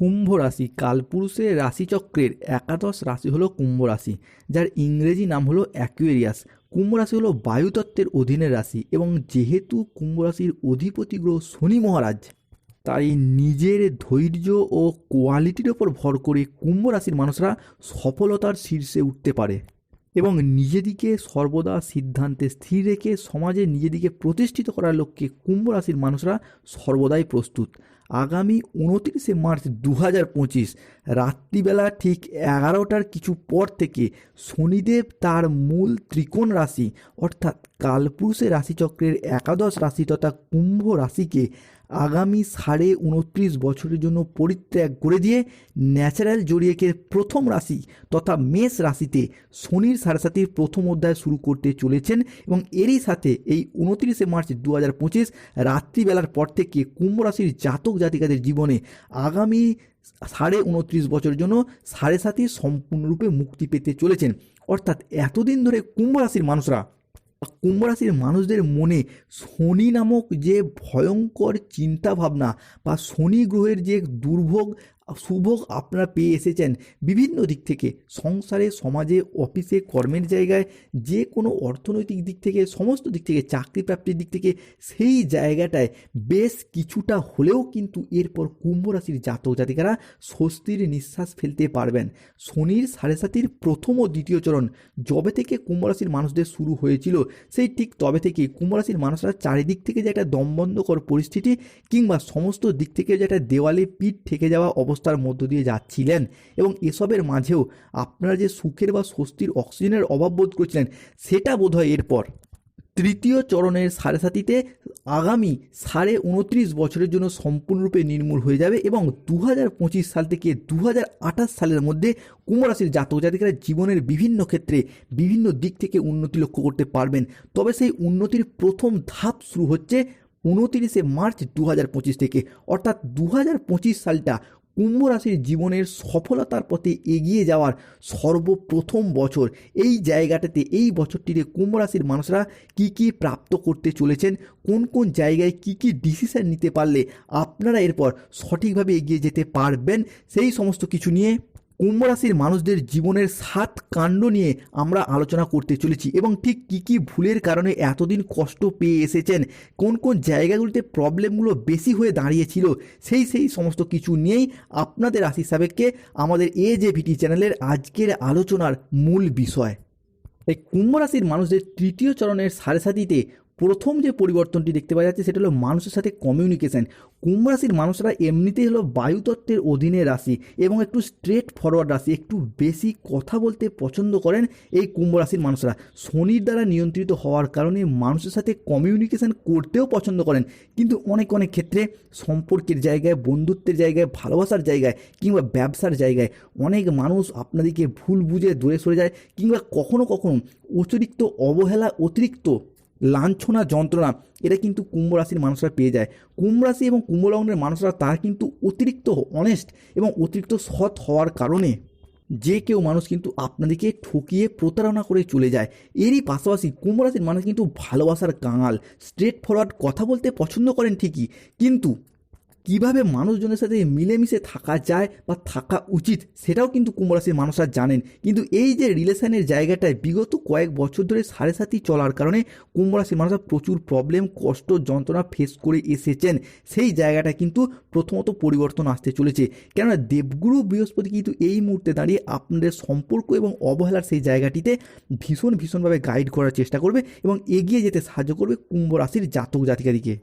কুম্ভ রাশি। কালপুরুষের রাশিচক্রের একাদশ রাশি হলো কুম্ভ রাশি, যার ইংরেজি নাম হলো অ্যাকুয়েরিয়াস কুম্ভ রাশি হলো বায়ুতত্ত্বের অধীনের রাশি এবং যেহেতু কুম্ভ রাশির অধিপতি গ্রহ শনি মহারাজ, তাই নিজের ধৈর্য ও কোয়ালিটির ওপর ভর করে কুম্ভ রাশির মানুষরা সফলতার শীর্ষে উঠতে পারে। এবং নিজেদিকে সর্বদা সিদ্ধান্তে স্থির রেখে সমাজে নিজেদিকে প্রতিষ্ঠিত করার লক্ষ্যে কুম্ভ রাশির মানুষরা সর্বদাই প্রস্তুত। আগামী উনত্রিশে মার্চ দু হাজার পঁচিশ, রাত্রিবেলা ঠিক এগারোটার কিছু পর থেকে শনিদেব তার মূল ত্রিকোণ রাশি অর্থাৎ কালপুরুষের রাশিচক্রের একাদশ রাশি তথা কুম্ভ রাশিকে আগামী সাড়ে উনত্রিশ বছরের জন্য পরিত্যাগ করে দিয়ে ন্যাচারাল জড়িয়েকের প্রথম রাশি তথা মেষ রাশিতে শনির সাড়ে সাথে প্রথম অধ্যায় শুরু করতে চলেছেন এবং এরই সাথে এই উনত্রিশে মার্চ দু হাজার পঁচিশ রাত্রিবেলার পর থেকে কুম্ভ রাশির জাতক জাতিকাদের জীবনে আগামী সাড়ে উনত্রিশ বছরের জন্য সাড়ে সাতই সম্পূর্ণরূপে মুক্তি পেতে চলেছেন। অর্থাৎ এতদিন ধরে কুম্ভ রাশির মানুষরা কুম্ভ রাশির মানুষদের মনে শনি নামক যে ভয়ঙ্কর চিন্তা ভাবনা বা শনি গ্রহের যে দুর্ভোগ সুভোগ আপনারা পেয়ে এসেছেন। বিভিন্ন দিক থেকে সংসারে, সমাজে, অফিসে, কর্মের জায়গায় যে কোনো অর্থনৈতিক দিক থেকে, সমস্ত দিক থেকে, চাকরি প্রাপ্তির দিক থেকে সেই জায়গাটায় বেশ কিছুটা হলেও কিন্তু এরপর কুম্ভ রাশির জাতক জাতিকারা স্বস্তির নিঃশ্বাস ফেলতে পারবেন। শনির সাড়ে সাতির প্রথম ও দ্বিতীয় চরণ যবে থেকে কুম্ভ রাশির মানুষদের শুরু হয়েছিল, সেই ঠিক তবে থেকে কুম্ভ রাশির মানুষরা চারিদিক থেকে যে একটা দমবন্ধকর পরিস্থিতি কিংবা সমস্ত দিক থেকে যে একটা দেওয়ালে পিঠ ঠেকে যাওয়া অবস্থা অবস্থার মধ্য দিয়ে যাচ্ছিলেন এবং এসবের মাঝেও আপনারা যে সুখের বা স্বস্তির অক্সিজেনের অভাব বোধ করছিলেন, সেটা বোধ হয় এরপর। তৃতীয় চরণের সাড়ে সাতিতে আগামী সাড়ে উনত্রিশ বছরের জন্য সম্পূর্ণরূপে নির্মূল হয়ে যাবে এবং দু হাজার পঁচিশ সাল থেকে দু হাজার আঠাশ সালের মধ্যে কুম্ভরাশির জাতক জাতিকারা জীবনের বিভিন্ন ক্ষেত্রে বিভিন্ন দিক থেকে উন্নতি লক্ষ্য করতে পারবেন। তবে সেই উন্নতির প্রথম ধাপ শুরু হচ্ছে উনতিরিশে মার্চ দু হাজার পঁচিশ থেকে। অর্থাৎ দু হাজার পঁচিশ সালটা কুম্ভ রাশির জীবনের সফলতার পথে এগিয়ে যাওয়ার সর্বপ্রথম বছর। এই জায়গাটাতে, এই বছরটিতে কুম্ভ রাশির মানুষরা কী কী প্রাপ্ত করতে চলেছেন? কোন কোন জায়গায় কী কী ডিসিশন নিতে পারলে আপনারা এরপর সঠিকভাবে এগিয়ে যেতে পারবেন? সেই সমস্ত কিছু নিয়ে কুম্ভ রাশির মানুষদের জীবনের সাত কাণ্ড নিয়ে আমরা আলোচনা করতে চলেছি এবং ঠিক কী কী ভুলের কারণে এতদিন কষ্ট পেয়ে এসেছেন, কোন কোন জায়গাগুলিতে প্রবলেমগুলো বেশি হয়ে দাঁড়িয়েছিল, সেই সেই সমস্ত কিছু নিয়েই আপনাদের রাশি সাবেককে আমাদের এ যে ভিটি চ্যানেলের আজকের আলোচনার মূল বিষয়। এই কুম্ভ রাশির মানুষদের তৃতীয় চরণের সাড়ে সাতিতে প্রথম যে পরিবর্তনটি দেখতে পাওয়া যাচ্ছে, সেটা হলো মানুষের সাথে কমিউনিকেশন কুম্ভ রাশির মানুষরা এমনিতেই হলো বায়ুতত্ত্বের অধীনে রাশি এবং একটু স্ট্রেট ফরওয়ার্ড রাশি, একটু বেশি কথা বলতে পছন্দ করেন এই কুম্ভ রাশির মানুষরা। শনির দ্বারা নিয়ন্ত্রিত হওয়ার কারণে মানুষের সাথে কমিউনিকেশন করতেও পছন্দ করেন। কিন্তু অনেক অনেক ক্ষেত্রে সম্পর্কের জায়গায়, বন্ধুত্বের জায়গায়, ভালোবাসার জায়গায় কিংবা ব্যবসার জায়গায় অনেক মানুষ আপনাদেরকে ভুল বুঝে দূরে সরে যায় কিংবা কখনো কখনো অতিরিক্ত অবহেলা, অতিরিক্ত লাঞ্ছনা, যন্ত্রণা, এটা কিন্তু কুম্ভ রাশির মানুষরা পেয়ে যায়। কুম্ভ রাশি এবং কুম্ভ লগ্নের মানুষরা, তার কিন্তু অতিরিক্ত অনেস্ট এবং অতিরিক্ত সৎ হওয়ার কারণে যে কেউ মানুষ কিন্তু আপনাদেরকে ঠকিয়ে প্রতারণা করে চলে যায়। এরই পাশাপাশি কুম্ভ রাশির মানুষ কিন্তু ভালোবাসার কাঙাল স্ট্রেট ফরওয়ার্ড কথা বলতে পছন্দ করেন ঠিকই, কিন্তু কীভাবে মানুষজনের সাথে মিলেমিশে থাকা যায় বা থাকা উচিত সেটাও কিন্তু কুম্ভ রাশির মানুষরা জানেন। কিন্তু এই যে রিলেশনের জায়গাটায় বিগত কয়েক বছর ধরে সাড়ে সাতই চলার কারণে কুম্ভ রাশির মানুষরা প্রচুর প্রবলেম কষ্ট, যন্ত্রণা ফেস করে এসেছেন। সেই জায়গাটা কিন্তু প্রথমত পরিবর্তন আসতে চলেছে। কেননা দেবগুরু বৃহস্পতি কিন্তু এই মুহূর্তে দাঁড়িয়ে আপনাদের সম্পর্ক এবং অবহেলার সেই জায়গাটিতে ভীষণ ভীষণভাবে গাইড করার চেষ্টা করবে এবং এগিয়ে যেতে সাহায্য করবে কুম্ভ রাশির জাতক জাতিকাদিকে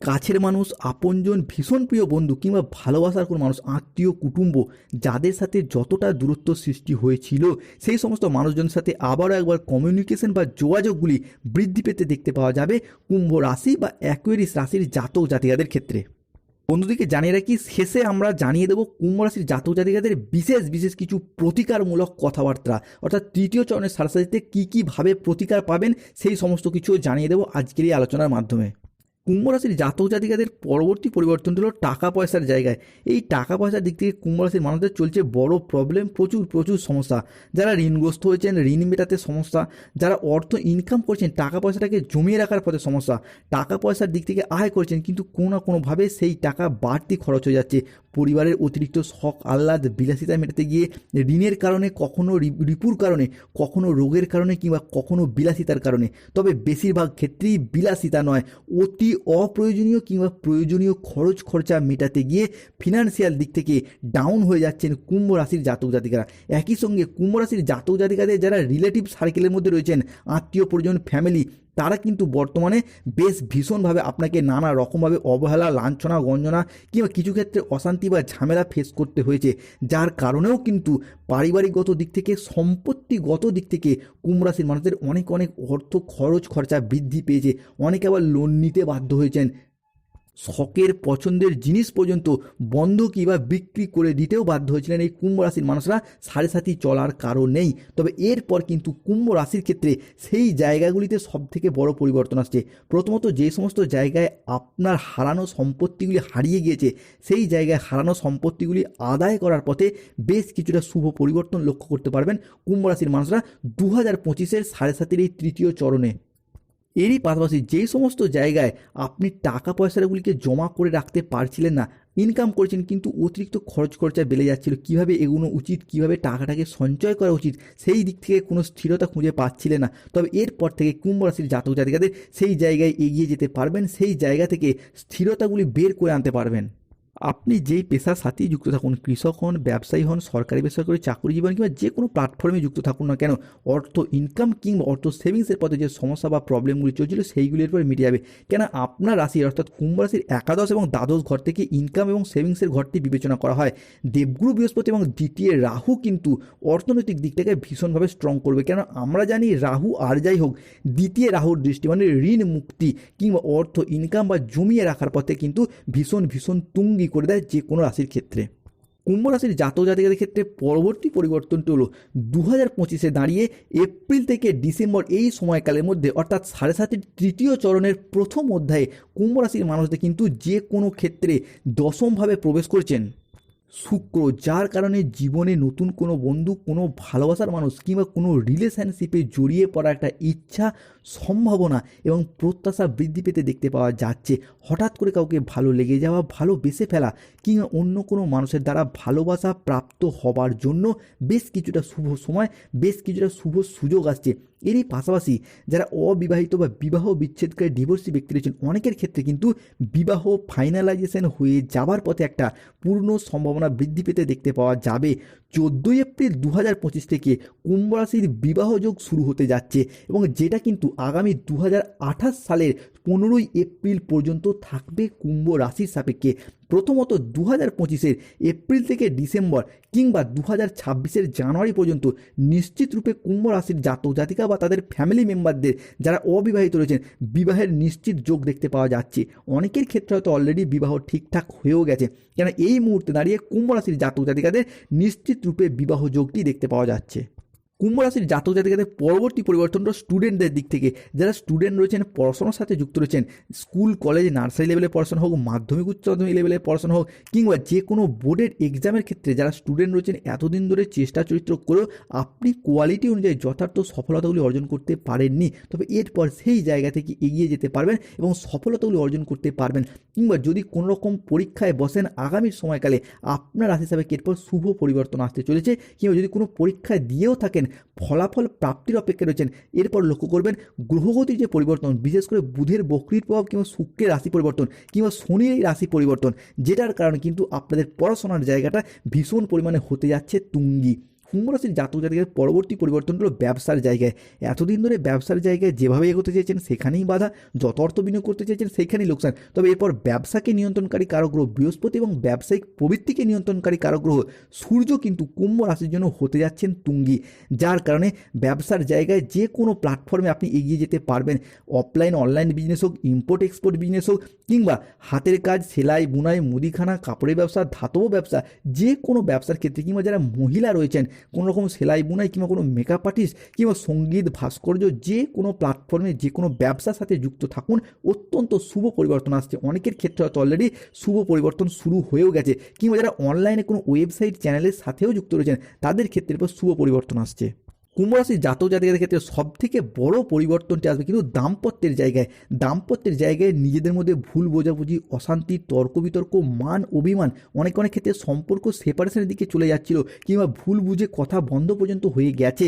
কাছের মানুষ, আপনজন, ভীষণ প্রিয় বন্ধু কিংবা ভালোবাসার কোনো মানুষ, আত্মীয়, কুটুম্ব, যাদের সাথে যতটা দূরত্ব সৃষ্টি হয়েছিল, সেই সমস্ত মানুষজনের সাথে আবারও একবার কমিউনিকেশন বা যোগাযোগগুলি বৃদ্ধি পেতে দেখতে পাওয়া যাবে কুম্ভ রাশি বা অ্যাকুয়ারিস রাশির জাতক জাতিকাদের ক্ষেত্রে। বন্ধুদিকে জানিয়ে রাখি, শেষে আমরা জানিয়ে দেবো কুম্ভ রাশির জাতক জাতিকাদের বিশেষ বিশেষ কিছু প্রতিকারমূলক কথাবার্তা। অর্থাৎ তৃতীয় চরণের সারাসারিতে কী কীভাবে প্রতিকার পাবেন, সেই সমস্ত কিছু জানিয়ে দেবো আজকের এই আলোচনার মাধ্যমে। কুম্ভ রাশির জাতক জাতিকাদের পরবর্তী পরিবর্তন হলো টাকা পয়সার জায়গায়। এই টাকা পয়সার দিক থেকে কুম্ভ রাশির মানুষদের চলছে বড় প্রবলেম প্রচুর প্রচুর সমস্যা। যারা ঋণগ্রস্ত হয়েছেন, ঋণ মেটাতে সমস্যা, যারা অর্থ ইনকাম করছেন, টাকা পয়সাটাকে জমিয়ে রাখার পথে সমস্যা। টাকা পয়সার দিক থেকে আয় করছেন, কিন্তু কোনো না কোনোভাবে সেই টাকা বাড়তি খরচ হয়ে যাচ্ছে। পরিবারের অতিরিক্ত শখ, আহ্লাদ, বিলাসিতা মেটাতে গিয়ে ঋণের কারণে, কখনো রিপুর কারণে, কখনো রোগের কারণে কিংবা কখনো বিলাসিতার কারণে। তবে বেশিরভাগ ক্ষেত্রেই বিলাসিতা নয়, অতি অপ্রয়োজনীয় কিংবা প্রয়োজনীয় খরচ খরচা মেটাতে গিয়ে ফিনান্সিয়াল দিক থেকে ডাউন হয়ে যাচ্ছেন কুম্ভ রাশির জাতক জাতিকারা। একই সঙ্গে কুম্ভ রাশির জাতক জাতিকাদের যারা রিলেটিভ সার্কেলের মধ্যে রয়েছেন, আত্মীয় পরিজন ফ্যামিলি তারা কিন্তু বর্তমানে বেশ ভীষণভাবে আপনাকে নানা রকমভাবে অবহেলা, লাঞ্ছনা, গঞ্জনা কিংবা কিছু ক্ষেত্রে অশান্তি বা ঝামেলা ফেস করতে হয়েছে। যার কারণেও কিন্তু পারিবারিকগত দিক থেকে, সম্পত্তিগত দিক থেকে কুমরাশির মানুষদের অনেক অনেক অর্থ খরচ খরচা বৃদ্ধি পেয়েছে। অনেকে আবার লোন নিতে বাধ্য হয়েছেন। শখের পছন্দের জিনিস পর্যন্ত বন্ধকি বা বিক্রি করে দিতেও বাধ্য হয়েছিলেন এই কুম্ভ রাশির মানুষরা। সাড়ে সাথী চলার কারণেই তবে এরপর কিন্তু কুম্ভ রাশির ক্ষেত্রে সেই জায়গাগুলিতে সব থেকে বড় পরিবর্তন আসছে। প্রথমত যে সমস্ত জায়গায় আপনার হারানো সম্পত্তিগুলি হারিয়ে গিয়েছে, সেই জায়গায় হারানো সম্পত্তিগুলি আদায় করার পথে বেশ কিছুটা শুভ পরিবর্তন লক্ষ্য করতে পারবেন কুম্ভ রাশির মানুষরা। দু হাজার পঁচিশের সাড়ে সাতের এই তৃতীয় চরণে। এরই পাশাপাশি যে সমস্ত জায়গায় আপনি টাকা পয়সাগুলিকে জমা করে রাখতে পারছিলেন না ইনকাম করেছেন কিন্তু অতিরিক্ত খরচ খরচা বেড়ে যাচ্ছিল, কীভাবে এগুলো উচিত, কীভাবে টাকাটাকে সঞ্চয় করা উচিত, সেই দিক থেকে কোনো স্থিরতা খুঁজে পাচ্ছিলেন না। তবে এরপর থেকে কুম্ভ রাশির জাতক জাতিকাদের সেই জায়গায় এগিয়ে যেতে পারবেন, সেই জায়গা থেকে স্থিরতাগুলি বের করে আনতে পারবেন। আপনি যেই পেশার সাথেই যুক্ত থাকুন, কৃষক হন, ব্যবসায়ী হন, সরকারি বেসরকারি চাকরি জীবন কিংবা যে কোনো প্ল্যাটফর্মে যুক্ত থাকুন না কেন, অর্থ ইনকাম কিংবা অর্থ সেভিংসের পথে যে সমস্যা বা প্রবলেমগুলি চলছিল সেইগুলির পরে মিটে যাবে। কেন আপনার রাশি অর্থাৎ কুম্ভ রাশির একাদশ এবং দ্বাদশ ঘর থেকে ইনকাম এবং সেভিংসের ঘরটি বিবেচনা করা হয়। দেবগুরু বৃহস্পতি এবং দ্বিতীয় রাহু কিন্তু অর্থনৈতিক দিকটাকে ভীষণভাবে স্ট্রং করবে। কেন আমরা জানি রাহু আর যাই হোক, দ্বিতীয় রাহুর দৃষ্টি মানে ঋণ মুক্তি কিংবা অর্থ ইনকাম বা জমিয়ে রাখার পথে কিন্তু ভীষণ ভীষণ তুঙ্গি করে দেয় যে কোনো রাশির ক্ষেত্রে। কুম্ভ রাশির জাতক জাতিকাদের ক্ষেত্রে পরবর্তী পরিবর্তনটি হলো দু হাজার পঁচিশে দাঁড়িয়ে এপ্রিল থেকে ডিসেম্বর এই সময়কালের মধ্যে, অর্থাৎ সাড়ে সাতের তৃতীয় চরণের প্রথম অধ্যায়ে কুম্ভ রাশির মানুষদের কিন্তু যে কোনো ক্ষেত্রে দশমভাবে প্রবেশ করছেন। শুক্র, যার কারণে জীবনে নতুন কোনো বন্ধু, কোনো ভালোবাসার মানুষ কিংবা কোনো রিলেশনশিপে জড়িয়ে পড়া একটা ইচ্ছা, সম্ভাবনা এবং প্রত্যাশা বৃদ্ধি পেতে দেখতে পাওয়া যাচ্ছে। হঠাৎ করে কাউকে ভালো লেগে যাওয়া, ভালো বেসে ফেলা কিংবা অন্য কোনো মানুষের দ্বারা ভালোবাসা প্রাপ্ত হবার জন্য বেশ কিছুটা শুভ সময়, বেশ কিছুটা শুভ সুযোগ আসছে। এরই পাশাপাশি যারা অবিবাহিত বা বিবাহ বিচ্ছেদকারী ডিভোর্সি ব্যক্তি রয়েছেন, অনেকের ক্ষেত্রে কিন্তু বিবাহ ফাইনালাইজেশন হয়ে যাবার পথে একটা পূর্ণ সম্ভাবনা বৃদ্ধি পেতে দেখতে পাওয়া যাবে। চোদ্দোই এপ্রিল দু হাজার পঁচিশ থেকে কুম্ভ রাশির বিবাহযোগ শুরু হতে যাচ্ছে এবং যেটা কিন্তু আগামী দু হাজার আঠাশ সালের পনেরোই এপ্রিল পর্যন্ত থাকবে কুম্ভ রাশির সাপেক্ষে। প্রথমত দু হাজার পঁচিশের এপ্রিল থেকে ডিসেম্বর কিংবা দু হাজার ছাব্বিশের জানুয়ারি পর্যন্ত নিশ্চিত রূপে কুম্ভ রাশির জাতক জাতিকা বা তাদের ফ্যামিলি মেম্বারদের যারা অবিবাহিত রয়েছেন, বিবাহের নিশ্চিত যোগ দেখতে পাওয়া যাচ্ছে। অনেকের ক্ষেত্রে হয়তো অলরেডি বিবাহ ঠিকঠাক হয়েও গেছে। কেন এই মুহূর্তে দাঁড়িয়ে কুম্ভ রাশির জাতক জাতিকাদের নিশ্চিত রূপে বিবাহ যোগটি দেখতে পাওয়া যাচ্ছে। কুম্ভ রাশির জাতক জাতিকাদের পরবর্তী পরিবর্তনটা স্টুডেন্টদের দিক থেকে। যারা স্টুডেন্ট রয়েছেন, পড়াশোনার সাথে যুক্ত রয়েছেন স্কুল কলেজ নার্সারি লেভেলে পড়াশোনা হোক, মাধ্যমিক, উচ্চ মাধ্যমিক লেভেলে পড়াশোনা হোক, কিংবা যে কোনো বোর্ডের এক্সামের ক্ষেত্রে যারা স্টুডেন্ট রয়েছেন, এতদিন ধরে চেষ্টা চরিত্র করেও আপনি কোয়ালিটি অনুযায়ী যথার্থ সফলতাগুলি অর্জন করতে পারেননি। তবে এরপর সেই জায়গা থেকে এগিয়ে যেতে পারবেন এবং সফলতাগুলি অর্জন করতে পারবেন। কিংবা যদি কোনো রকম পরীক্ষায় বসেন, আগামী সময়কালে আপনার রাশি হিসাবে এরপর শুভ পরিবর্তন আসতে চলেছে, কিংবা যদি কোনো পরীক্ষায় দিয়েও থাকেন ফলাফল প্রাপ্তির অপেক্ষায় রয়েছেন। এরপর লক্ষ্য করবেন, গ্রহগতির যে পরিবর্তন, বিশেষ করে বুধের বক্রির প্রভাব কিংবা শুক্রের রাশি পরিবর্তন কিংবা শনির এই রাশি পরিবর্তন, যেটার কারণে কিন্তু আপনাদের পড়াশোনার জায়গাটা ভীষণ পরিমাণে হতে যাচ্ছে তুঙ্গি। কুম্ভ রাশির জাতক জাতিকের পরবর্তী পরিবর্তন হলো ব্যবসার জায়গায়। এতদিন ধরে ব্যবসার জায়গায় যেভাবে এগোতে চেয়েছেন, সেখানেই বাধা। যত অর্থ বিনিয়োগ করতে চেয়েছেন, সেখানেই লোকসান। তবে এরপর ব্যবসাকে নিয়ন্ত্রণকারী কারগ্রহ বৃহস্পতি এবং ব্যবসায়িক প্রবৃত্তিকে নিয়ন্ত্রণকারী কারগ্রহ সূর্য কিন্তু কুম্ভ রাশির জন্য হতে যাচ্ছেন তুঙ্গি। যার কারণে ব্যবসার জায়গায় যে কোনো প্ল্যাটফর্মে আপনি এগিয়ে যেতে পারবেন। অফলাইন, অনলাইন বিজনেস হোক, ইম্পোর্ট, এক্সপোর্ট বিজনেস হোক, কিংবা হাতের কাজ, সেলাই, বুনাই, মুদিখানা, কাপড়ের ব্যবসা, ধাতব ব্যবসা, যে কোনো ব্যবসার ক্ষেত্রে কিংবা যারা মহিলা রয়েছেন কোনো রকম সেলাই বুনাই কিংবা কোনো মেকআপ আর্টিস্ট কিংবা সংগীত, ভাস্কর্য যে কোনো প্ল্যাটফর্মে যে কোনো ব্যবসার সাথে যুক্ত থাকুন, অত্যন্ত শুভ পরিবর্তন আসছে। অনেকের ক্ষেত্রে হয়তো অলরেডি শুভ পরিবর্তন শুরু হয়েও গেছে কিংবা যারা অনলাইনে কোনো ওয়েবসাইট চ্যানেলের সাথেও যুক্ত রয়েছেন, তাদের ক্ষেত্রে শুভ পরিবর্তন আসছে। কুম্ভ রাশির জাতক জাতিকাদের ক্ষেত্রে সব থেকে বড় পরিবর্তনটি আসবে কিন্তু দাম্পত্যের জায়গায়। দাম্পত্যের জায়গায় নিজেদের মধ্যে ভুল বোঝাবুঝি, অশান্তি তর্ক বিতর্ক মান, অভিমান অনেক অনেক ক্ষেত্রে সম্পর্ক সেপারেশনের দিকে চলে যাচ্ছিল কিংবা ভুল বুঝে কথা বন্ধ পর্যন্ত হয়ে গেছে।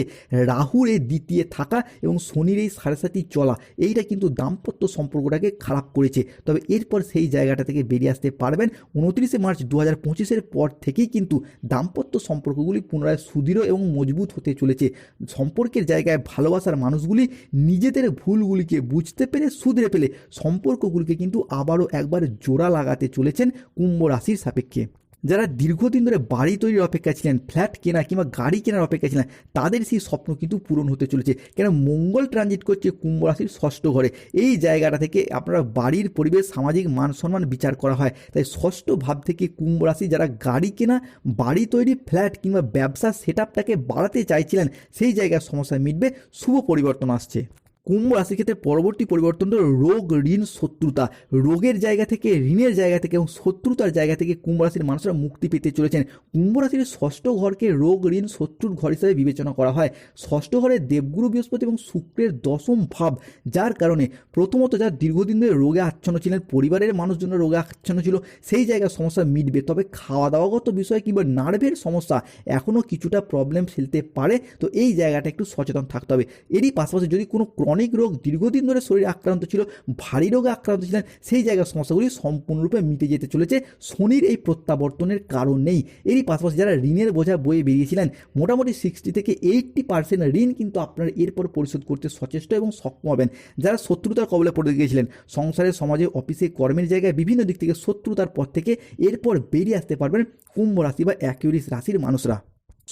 রাহুর এই দ্বিতীয় থাকা এবং শনির এই সাড়ে সাথী চলা, এইটা কিন্তু দাম্পত্য সম্পর্কটাকে খারাপ করেছে। তবে এরপর সেই জায়গাটা থেকে বেরিয়ে আসতে পারবেন। উনত্রিশে মার্চ দু হাজার পঁচিশের পর থেকেই কিন্তু দাম্পত্য সম্পর্কগুলি পুনরায় সুদৃঢ় এবং মজবুত হতে চলেছে। সম্পর্কের জায়গায় ভালোবাসার মানুষগুলি নিজেদের ভুলগুলিকে বুঝতে পেরে শুধরে পেলে সম্পর্কগুলিকে কিন্তু আবারও একবার জোড়া লাগাতে চলেছেন কুম্ভ রাশির সাপেক্ষে। যারা দীর্ঘদিন ধরে বাড়ি তৈরির অপেক্ষা ছিলেন, ফ্ল্যাট কেনা কিংবা গাড়ি কেনার অপেক্ষা ছিলেন, তাদের সেই স্বপ্ন কিন্তু পূরণ হতে চলেছে। কেন মঙ্গল ট্রানজিট করছে কুম্ভ রাশির ষষ্ঠ ঘরে। এই জায়গাটা থেকে আপনারা বাড়ির পরিবেশ, সামাজিক মান সম্মান বিচার করা হয়। তাই ষষ্ঠ ভাব থেকে কুম্ভ রাশি যারা গাড়ি কেনা, বাড়ি তৈরি, ফ্ল্যাট কিংবা ব্যবসা সেট বাড়াতে চাইছিলেন, সেই জায়গার সমস্যা মিটবে। শুভ পরিবর্তন আসছে। কুম্ভ রাশির ক্ষেত্রে পরবর্তী পরিবর্তন পরিবর্তনটা রোগ, ঋণ, শত্রুতা। রোগের জায়গা থেকে, ঋণের জায়গা থেকে এবং শত্রুতার জায়গা থেকে কুম্ভ রাশির মানুষরা মুক্তি পেতে চলেছেন। কুম্ভ রাশির ষষ্ঠ ঘরকে রোগ, ঋণ, শত্রুর ঘর হিসাবে বিবেচনা করা হয়। ষষ্ঠ ঘরে দেবগুরু বৃহস্পতি এবং শুক্রের দশম ভাব, যার কারণে প্রথমত যারা দীর্ঘদিন ধরে রোগে আচ্ছন্ন ছিলেন, পরিবারের মানুষজন রোগে আচ্ছন্ন ছিল, সেই জায়গার সমস্যা মিটবে। তবে খাওয়া দাওয়াগত বিষয় কিংবা নার্ভের সমস্যা এখনও কিছুটা প্রবলেম ফেলতে পারে, তো এই জায়গাটা একটু সচেতন থাকতে হবে। এরই পাশাপাশি যদি কোনো ক্রনিক রোগ দীর্ঘদিন ধরে শরীরে আক্রান্ত ছিল, ভারী রোগে আক্রান্ত ছিলেন, সেই জায়গার সমস্যাগুলি সম্পূর্ণরূপে মিটে যেতে চলেছে। শনির এই প্রত্যাবর্তনের কারণেই এরই পাশাপাশি যারা ঋণের বোঝা বয়ে বেরিয়েছিলেন, মোটামুটি সিক্সটি থেকে এইটটি পার্সেন্ট ঋণ কিন্তু আপনারা এরপর পরিশোধ করতে সচেষ্ট এবং সক্ষম হবেন। যারা শত্রুতার কবলে পড়ে গিয়েছিলেন, সংসারে, সমাজে, অফিসে, কর্মের জায়গায় বিভিন্ন দিক থেকে শত্রুতার পর থেকে এরপর বেরিয়ে আসতে পারবেন কুম্ভ রাশি বা অ্যাকিউরিস রাশির মানুষরা।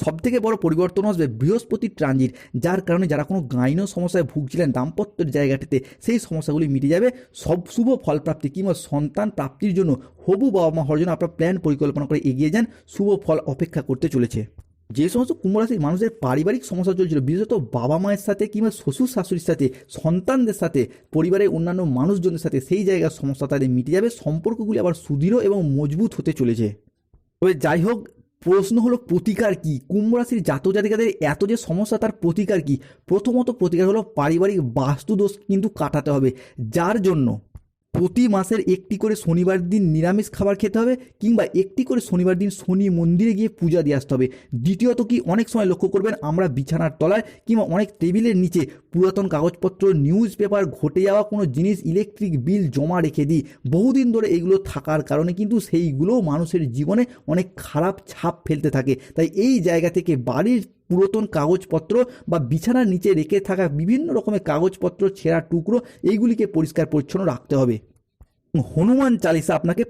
সবথেকে বড় পরিবর্তন আসবে বৃহস্পতির ট্রানজিট, যার কারণে যারা কোনো গাইন সমস্যায় ভুগছিলেন দাম্পত্যের জায়গাটিতে, সেই সমস্যাগুলি মিটে যাবে। সব শুভ ফলপ্রাপ্তি কিংবা সন্তান প্রাপ্তির জন্য হবু বাবা মা হওয়ার জন্য আপনার প্ল্যান পরিকল্পনা করে এগিয়ে যান, শুভ ফল অপেক্ষা করতে চলেছে। যে সমস্ত কুম্ভ রাশির মানুষের পারিবারিক সমস্যা চলছিল, বিশেষত বাবা মায়ের সাথে কিংবা শ্বশুর শাশুড়ির সাথে, সন্তানদের সাথে, পরিবারের অন্যান্য মানুষজনের সাথে, সেই জায়গার সমস্যা তাদের মিটে যাবে। সম্পর্কগুলি আবার সুদৃঢ় এবং মজবুত হতে চলেছে। তবে যাই হোক প্রশ্ন হলো প্রতিকার কি? কুম্ভ রাশির জাতক জাতিকাদের এত যে সমস্যা, তার প্রতিকার কি? প্রথমত প্রতিকার হলো পারিবারিক বাস্তুদোষ কিন্তু কাটাতে হবে। যার জন্য? প্রতি মাসের একটি করে শনিবার দিন নিরামিষ খাবার খেতে হবে কিংবা একটি করে শনিবার দিন শনি মন্দিরে গিয়ে পূজা দিয়ে আসতে হবে। দ্বিতীয়ত কি? অনেক সময় লক্ষ্য করবেন আমরা বিছানার তলায় কিংবা অনেক টেবিলের নিচে পুরাতন কাগজপত্র নিউজ পেপার ঘটে যাওয়া কোনো জিনিস ইলেকট্রিক বিল জমা রেখে দিই। বহুদিন ধরে এগুলো থাকার কারণে কিন্তু সেইগুলোও মানুষের জীবনে অনেক খারাপ ছাপ ফেলতে থাকে। তাই এই জায়গা থেকে বাড়ির পুরাতন কাগজপত্র বা বিছানার নিচে রেখে থাকা বিভিন্ন রকমের কাগজপত্র, ছেঁড়া টুকরো, এইগুলিকে পরিষ্কার পরিচ্ছন্ন রাখতে হবে। হনুমান চালিসা আপনাকে